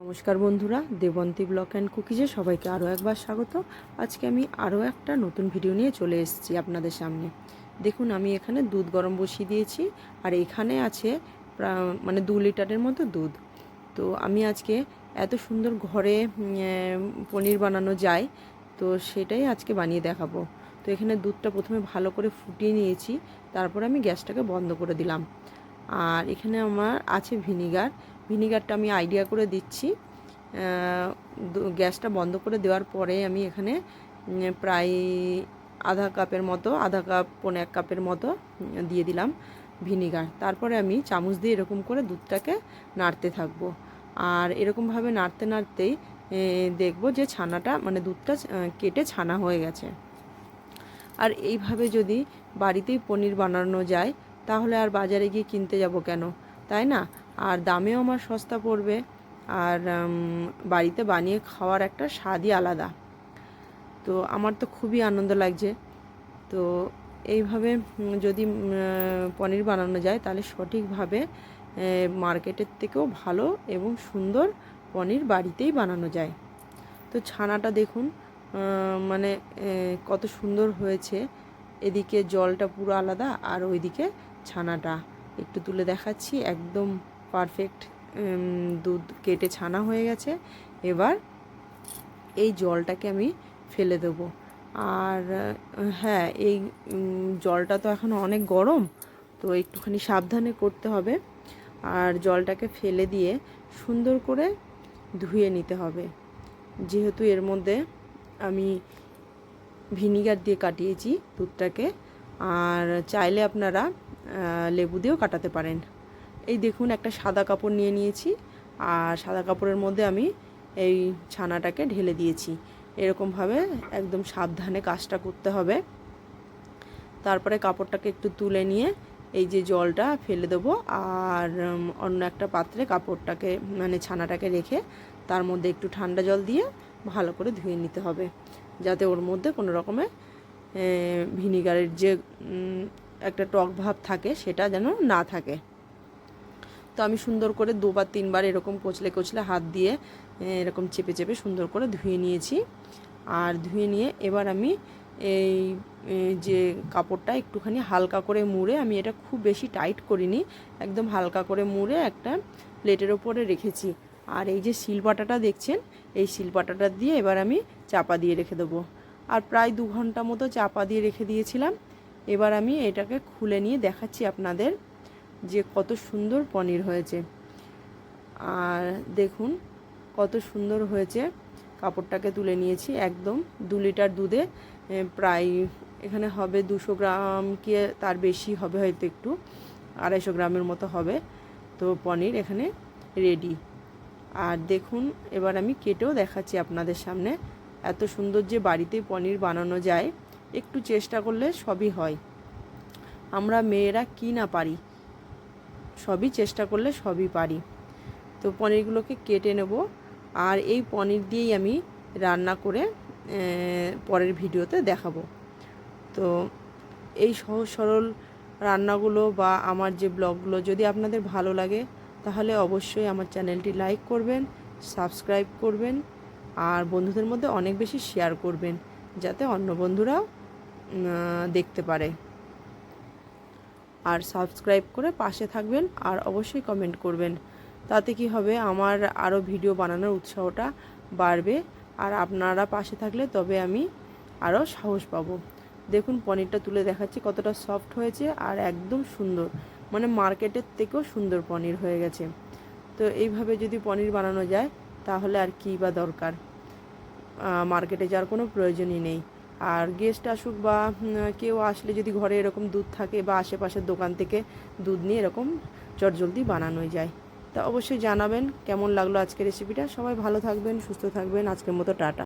নমস্কার বন্ধুরা, Debanti block and কুকিজে সবাইকে আরও একবার স্বাগত। আজকে আমি আরও একটা নতুন ভিডিও নিয়ে চলে এসেছি আপনাদের সামনে। দেখুন, আমি এখানে দুধ গরম বসিয়ে দিয়েছি, আর এখানে আছে মানে দু লিটারের মতো দুধ। তো আমি আজকে এত সুন্দর ঘরে পনির বানানো যায়, তো সেটাই আজকে বানিয়ে দেখাবো। তো এখানে দুধটা প্রথমে ভালো করে ফুটিয়ে নিয়েছি, তারপর আমি গ্যাসটাকে বন্ধ করে দিলাম। আর এখানে আমার আছে ভিনিগার ভিনিগারটা আমি আইডিয়া করে দিচ্ছি। গ্যাসটা বন্ধ করে দেওয়ার পরে আমি এখানে প্রায় আধা কাপের মতো, আধা কাপ, পৌনে এক কাপের মতো দিয়ে দিলাম ভিনিগার। তারপরে আমি চামচ দিয়ে এরকম করে দুধটাকে নাড়তে থাকব। আর এরকমভাবে নাড়তে নাড়তেই দেখব যে ছানাটা মানে দুধটা কেটে ছানা হয়ে গেছে। আর এইভাবে যদি বাড়িতেই পনির বানানো যায়, তাহলে আর বাজারে গিয়ে কিনতে যাব কেন? তাই না? আর দামেও আমার সস্তা পড়বে। আর বাড়িতে বানিয়ে খাওয়ার একটা স্বাদই আলাদা। তো আমার তো খুবই আনন্দ লাগছে। তো এইভাবে যদি পনির বানানো যায়, তাহলে সঠিকভাবে মার্কেটের থেকেও ভালো এবং সুন্দর পনির বাড়িতেই বানানো যায়। তো ছানাটা দেখুন মানে কত সুন্দর হয়েছে। এদিকে জলটা পুরো আলাদা, আর ওইদিকে ছানাটা। একটু তুলে দেখাচ্ছি, একদম পারফেক্ট দুধ কেটে ছানা হয়ে গেছে। এবার এই জলটাকে আমি ফেলে দেবো। আর হ্যাঁ এই জলটা তো এখন অনেক গরম, তো একটুখানি সাবধানে করতে হবে। আর জলটাকে ফেলে দিয়ে সুন্দর করে ধুয়ে নিতে হবে। যেহেতু এর মধ্যে আমি ভিনিগার দিয়ে কাটিয়েছি দুধটাকে, আর চাইলে আপনারা লেবু দিয়েও কাটাতে পারেন। এই দেখুন, একটা সাদা কাপড় নিয়ে নিয়েছি আর সাদা কাপড়ের মধ্যে আমি এই ছানাটাকে ঢেলে দিয়েছি। এরকমভাবে একদম সাবধানে কাজটা করতে হবে। তারপরে কাপড়টাকে একটু তুলে নিয়ে এই যে জলটা ফেলে দেবো আর অন্য একটা পাত্রে কাপড়টাকে মানে ছানাটাকে রেখে তার মধ্যে একটু ঠান্ডা জল দিয়ে ভালো করে ধুয়ে নিতে হবে। যাতে ওর মধ্যে কোনো রকমের ভিনিগারের যে একটা টক ভাব থাকে সেটা যেন না থাকে। তো আমি সুন্দর করে দুবার, তিনবার এরকম কচলে কচলে হাত দিয়ে এরকম চেপে চেপে সুন্দর করে ধুয়ে নিয়েছি। আর ধুয়ে নিয়ে এবার আমি এই যে কাপড়টা একটুখানি হালকা করে মুড়ে, আমি এটা খুব বেশি টাইট করিনি, একদম হালকা করে মুড়ে একটা প্লেটের ওপরে রেখেছি। আর এই যে শিলপাটাটা দেখছেন, এই শিলপাটাটা দিয়ে এবার আমি চাপা দিয়ে রেখে দেবো। আর প্রায় দু ঘণ্টা মতো চাপা দিয়ে রেখে দিয়েছিলাম। এবার আমি এটাকে খুলে নিয়ে দেখাচ্ছি আপনাদের। যে কত সুন্দর পনির হয়েছে। আর দেখুন, কত সুন্দর হয়েছে। কাপড়টাকে তুলে নিয়েছি একদম দু লিটার দুধে প্রায় এখানে হবে দুশো গ্রাম কি তার বেশি হবে হয়তো একটু, আড়াইশো গ্রামের মতো হবে। তো পনির এখানে রেডি আর দেখুন, এবার আমি কেটেও দেখাচ্ছি আপনাদের সামনে। এত সুন্দর যে বাড়িতেই পনির বানানো যায়, একটু চেষ্টা করলে সবই হয়। আমরা মেয়েরা কি না পারি? সবই চেষ্টা করলে সবই পারি। তো পনিরগুলোকে কেটে নেব। আর এই পনির দিয়েই আমি রান্না করে পরের ভিডিওতে দেখাবো। তো এই সহজ সরল রান্নাগুলো বা আমার যে ব্লগগুলো যদি আপনাদের ভালো লাগে, তাহলে অবশ্যই আমার চ্যানেলটি লাইক করবেন, সাবস্ক্রাইব করবেন, আর বন্ধুদের মধ্যে অনেক বেশি শেয়ার করবেন, যাতে অন্য বন্ধুরাও দেখতে পারে। আর সাবস্ক্রাইব করে পাশে থাকবেন আর অবশ্যই কমেন্ট করবেন। তাতে কি হবে? আমার আরও ভিডিও বানানোর উৎসাহটা বাড়বে আর আপনারা পাশে থাকলে তবে আমি আরও সাহস পাবো। দেখুন, পনিরটা তুলে দেখাচ্ছি কতটা সফট হয়েছে আর একদম সুন্দর। মানে মার্কেটের থেকেও সুন্দর পনির হয়ে গেছে। তো এইভাবে যদি পনির বানানো যায়, তাহলে আর কী বা দরকার? মার্কেটে যাওয়ার কোনো প্রয়োজনই নেই। আর গেস্ট আসুক বা কেউ আসলে যদি ঘরে এরকম দুধ থাকে বা আশেপাশের দোকান থেকে দুধ নিয়ে এরকম চটজলদি বানানোই যায়। তা অবশ্যই জানাবেন কেমন লাগল আজকের রেসিপিটা সবাই ভালো থাকবেন, সুস্থ থাকবেন। আজকের মতো টাটা।